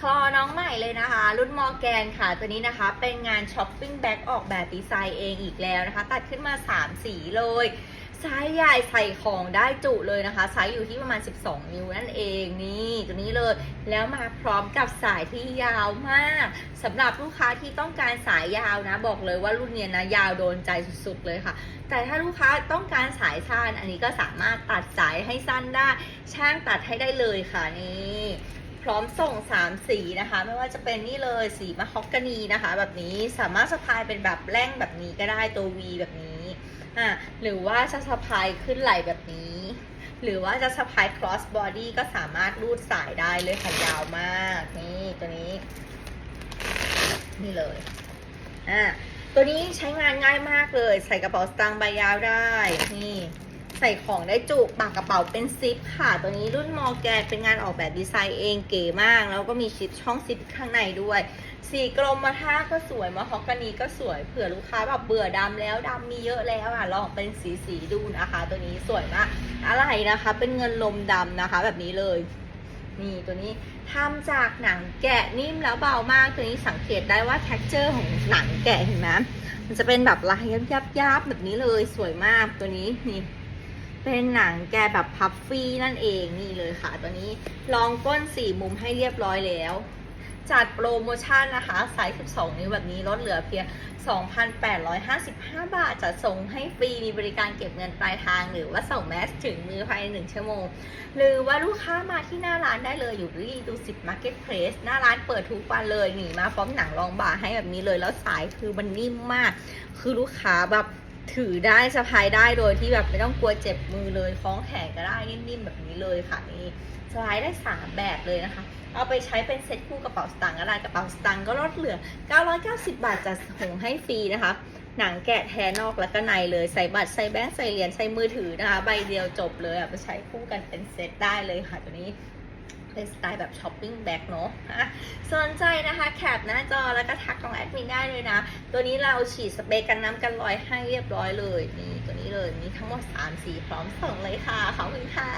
คลอน้องใหม่เลยนะคะ รุ่นมอร์แกนค่ะ ตัวนี้นะคะ เป็นงานช้อปปิ้งแบ็กออกแบบดีไซน์เองอีกแล้วนะคะ ตัดขึ้นมา 3 สีเลยไซส์ใหญ่ใส่ของได้จุเลยนะคะไซส์อยู่ที่ประมาณ 12 นิ้วนั่นเองนี่ตัวนี้เลย แล้วมาพร้อมกับสายที่ยาวมากสำหรับลูกค้าที่ต้องการสายยาวนะ บอกเลยว่ารุ่นเนี้ยนะยาวโดนใจสุดๆเลยค่ะ แต่ถ้าลูกค้าต้องการสายสั้นอันนี้ก็สามารถตัดสายให้สั้นได้ ช่างตัดให้ได้เลยค่ะนี่ พร้อมส่ง 3 สีนะคะ ไม่ว่าจะเป็นนี่เลยสีมะฮอกกานีนะคะ แบบนี้สามารถสะพายเป็นแบบแร่งแบบนี้ก็ได้ตัว V แบบนี้อะหรือว่าจะสะพายขึ้นไหล่แบบนี้ หรือว่าจะสะพาย cross body ก็สามารถรูดสายได้เลยค่ะยาวมากนี่ตัวนี้ นี่เลยอะตัวนี้ใช้งานง่ายมากเลย ใส่กระเป๋าสตางค์ใบยาวได้นี่ ใส่ของได้จุปากกระเป๋าเป็นซิปค่ะ ตัวนี้รุ่นมอแกนเป็นงานออกแบบดีไซน์เองเก๋มาก แล้วก็มีชิปช่องซิปข้างในด้วย สีกรมมาท่าก็สวยมาฮอกกานีก็สวยเผื่อลูกค้าแบบเบื่อดำแล้วดำมีเยอะแล้วอะลองเป็นสีสีดูนะคะ ตัวนี้สวยมากอะไรนะคะ เป็นเงินลมดำนะคะ แบบนี้เลยนี่ตัวนี้ทำจากหนังแกะนิ่มแล้วเบามากตัวนี้สังเกตได้ว่า t e x t อร์ของหนังแกะเห็นไหมมันจะเป็นแบบลายยับยับแบบนี้เลยสวยมากตัวนี้นี่ เป็นหนังแกแบบพัฟฟี่นั่นเองนี่เลยค่ะ ตัวนี้ลองก้นสี่มุมให้เรียบร้อยแล้ว จัดโปรโมชั่นนะคะไซส์12 นิ้วแบบนี้ลดเหลือเพียง 2,855 บาทจะส่งให้ฟรีมีบริการเก็บเงินปลายทาง หรือว่าส่งแมสถึงมือภายใน 1 ชั่วโมง หรือว่าลูกค้ามาที่หน้าร้านได้เลยอยู่ที่ดูสิบมาร์เก็ตเพลสหน้าร้านเปิดทุกวันเลยหนีมาพร้อมหนังรองบ่าให้แบบนี้เลยแล้วสายคือมันนิ่มมาก คือลูกค้าแบบ ถือได้สะพายได้โดยที่แบบไม่ต้องกลัวเจ็บมือเลยคล้องแขนก็ได้นิ่มๆแบบนี้เลยค่ะนี่สไลด์ได้ 3 แบบเลยนะคะ เอาไปใช้เป็นเซ็ตคู่กระเป๋าสตางค์ก็ได้กระเป๋าสตางค์ก็ลดเหลือ 990 บาทจะส่งให้ฟรีนะคะ หนังแกะแท้นอกและก็ในเลยใส่บัตรใส่แบงค์ใส่เหรียญใส่มือถือนะคะ ใบเดียวจบเลยอะไปใช้คู่กันเป็นเซ็ตได้เลยค่ะตัวนี้ เป็นสไตล์แบบช้อปปิ้งแบ็คเนาะะสนใจนะคะแคปหน้าจอแล้วก็ทักของแอดมินได้เลยนะ ตัวนี้เราฉีดสเปรย์กันน้ำกันรอยให้เรียบร้อยเลย นี่ตัวนี้เลย มีทั้งหมด 3 สีพร้อมส่งเลยค่ะ ขอบคุณค่ะ